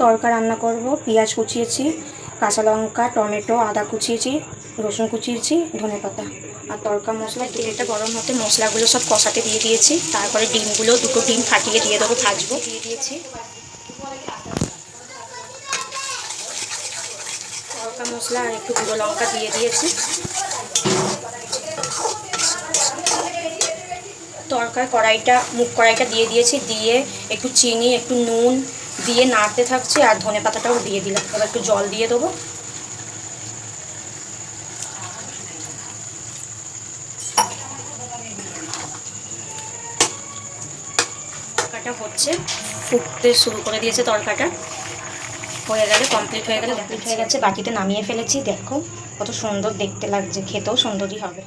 তড়কা রান্না করব, পেঁয়াজ কুচিয়েছি, কাঁচা লঙ্কা, টমেটো, আদা কুচিয়েছি, রসুন কুচিয়েছি, ধনে পাতা আর তড়কা মশলা, তেলটা গরম হতে মশলাগুলো সব কষাতে দিয়ে দিয়েছি। তারপরে ডিমগুলো দুটো ডিম ফাটিয়ে দিয়ে দেবো, ভাজবো, দিয়ে দিয়েছি। তড়কা মশলা আর একটু গুঁড়ো লঙ্কা দিয়ে দিয়েছি। তরকার কড়াইটা মুখ কড়াইটা দিয়ে দিয়েছি, দিয়ে একটু চিনি, একটু নুন দিয়ে নাড়তে থাকছি আর ধনে পাতাটাও দিয়ে দিলাম। এবার একটু জল দিয়ে দেবো। তরকাটা হচ্ছে, ফুটতে শুরু করে দিয়েছে তরকাটা। হয়ে গেলে কমপ্লিট হয়ে গেলে কমপ্লিট হয়ে গেছে। বাকিতে নামিয়ে ফেলেছি। দেখো, কত সুন্দর দেখতে লাগছে, খেতেও সুন্দরই হবে।